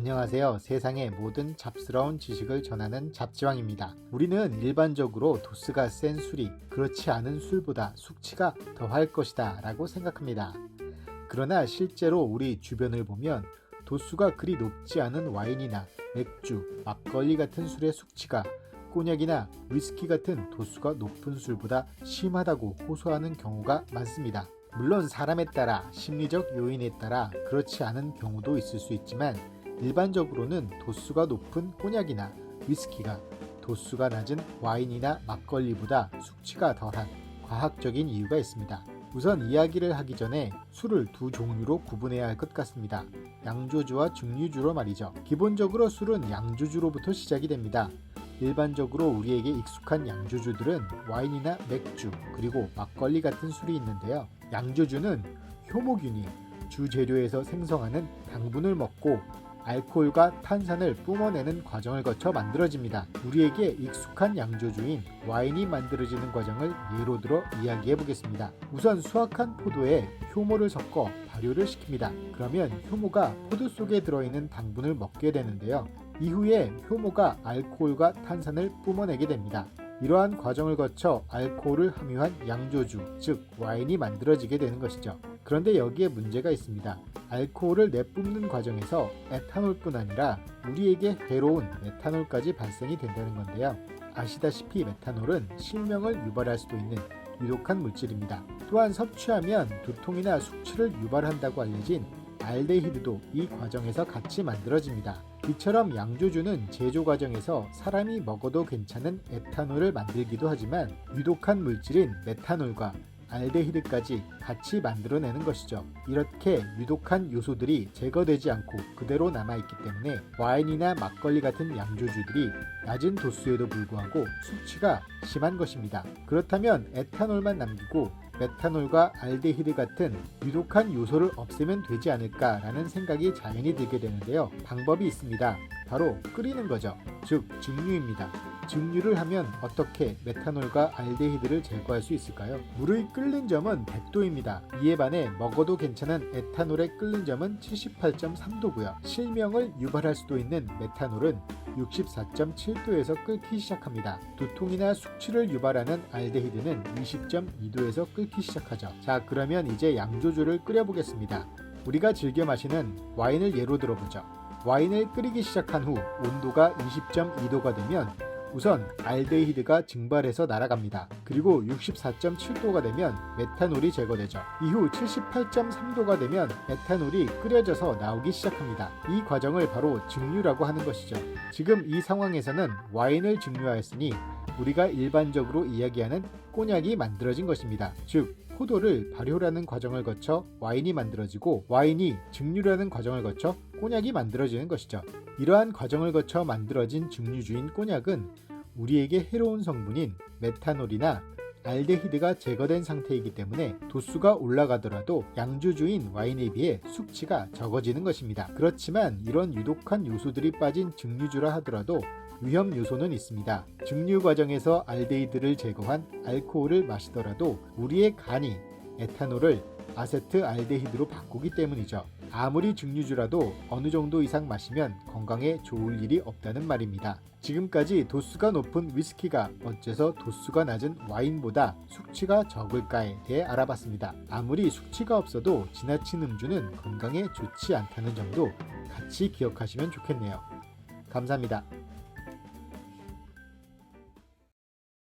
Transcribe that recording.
안녕하세요. 세상의 모든 잡스러운 지식을 전하는 잡지왕입니다. 우리는 일반적으로 도수가 센 술이 그렇지 않은 술보다 숙취가 더할 것이다 라고 생각합니다. 그러나 실제로 우리 주변을 보면 도수가 그리 높지 않은 와인이나 맥주, 막걸리 같은 술의 숙취가 꼬냑이나 위스키 같은 도수가 높은 술보다 심하다고 호소하는 경우가 많습니다. 물론 사람에 따라 심리적 요인에 따라 그렇지 않은 경우도 있을 수 있지만 일반적으로는 도수가 높은 꼬냑이나 위스키가 도수가 낮은 와인이나 막걸리보다 숙취가 덜한 과학적인 이유가 있습니다. 우선 이야기를 하기 전에 술을 두 종류로 구분해야 할 것 같습니다. 양조주와 증류주로 말이죠. 기본적으로 술은 양조주로부터 시작이 됩니다. 일반적으로 우리에게 익숙한 양조주들은 와인이나 맥주 그리고 막걸리 같은 술이 있는데요. 양조주는 효모균이 주재료에서 생성하는 당분을 먹고 알코올과 탄산을 뿜어내는 과정을 거쳐 만들어집니다. 우리에게 익숙한 양조주인 와인이 만들어지는 과정을 예로 들어 이야기해 보겠습니다. 우선 수확한 포도에 효모를 섞어 발효를 시킵니다. 그러면 효모가 포도 속에 들어있는 당분을 먹게 되는데요. 이후에 효모가 알코올과 탄산을 뿜어내게 됩니다. 이러한 과정을 거쳐 알코올을 함유한 양조주, 즉 와인이 만들어지게 되는 것이죠. 그런데 여기에 문제가 있습니다. 알코올을 내뿜는 과정에서 에탄올뿐 아니라 우리에게 해로운 메탄올까지 발생이 된다는 건데요. 아시다시피 메탄올은 실명을 유발할 수도 있는 유독한 물질입니다. 또한 섭취하면 두통이나 숙취를 유발한다고 알려진 알데히드도 이 과정에서 같이 만들어집니다. 이처럼 양조주는 제조 과정에서 사람이 먹어도 괜찮은 에탄올을 만들기도 하지만 유독한 물질인 메탄올과 알데히드까지 같이 만들어내는 것이죠. 이렇게 유독한 요소들이 제거되지 않고 그대로 남아있기 때문에 와인이나 막걸리 같은 양조주들이 낮은 도수에도 불구하고 숙취가 심한 것입니다. 그렇다면 에탄올만 남기고 메탄올과 알데히드 같은 유독한 요소를 없애면 되지 않을까라는 생각이 자연히 들게 되는데요. 방법이 있습니다. 바로 끓이는 거죠. 즉, 증류입니다. 증류를 하면 어떻게 메탄올과 알데히드를 제거할 수 있을까요? 물의 끓는 점은 100도입니다. 이에 반해 먹어도 괜찮은 에탄올의 끓는 점은 78.3도고요. 실명을 유발할 수도 있는 메탄올은 64.7도에서 끓기 시작합니다. 두통이나 숙취를 유발하는 알데히드는 20.2도에서 끓기 시작하죠. 자, 그러면 이제 양조주를 끓여보겠습니다. 우리가 즐겨 마시는 와인을 예로 들어보죠. 와인을 끓이기 시작한 후 온도가 20.2도가 되면 우선 알데히드가 증발해서 날아갑니다. 그리고 64.7도가 되면 메탄올이 제거되죠. 이후 78.3도가 되면 메탄올이 끓여져서 나오기 시작합니다. 이 과정을 바로 증류라고 하는 것이죠. 지금 이 상황에서는 와인을 증류하였으니 우리가 일반적으로 이야기하는 꼬냑이 만들어진 것입니다. 즉 포도를 발효라는 과정을 거쳐 와인이 만들어지고 와인이 증류라는 과정을 거쳐 꼬냑이 만들어지는 것이죠. 이러한 과정을 거쳐 만들어진 증류주인 꼬냑은 우리에게 해로운 성분인 메탄올이나 알데히드가 제거된 상태이기 때문에 도수가 올라가더라도 양주주인 와인에 비해 숙취가 적어지는 것입니다. 그렇지만 이런 유독한 요소들이 빠진 증류주라 하더라도 위험 요소는 있습니다. 증류 과정에서 알데히드를 제거한 알코올을 마시더라도 우리의 간이 에탄올을 아세트 알데히드로 바꾸기 때문이죠. 아무리 증류주라도 어느 정도 이상 마시면 건강에 좋을 일이 없다는 말입니다. 지금까지 도수가 높은 위스키가 어째서 도수가 낮은 와인보다 숙취가 적을까에 대해 알아봤습니다. 아무리 숙취가 없어도 지나친 음주는 건강에 좋지 않다는 점도 같이 기억하시면 좋겠네요. 감사합니다.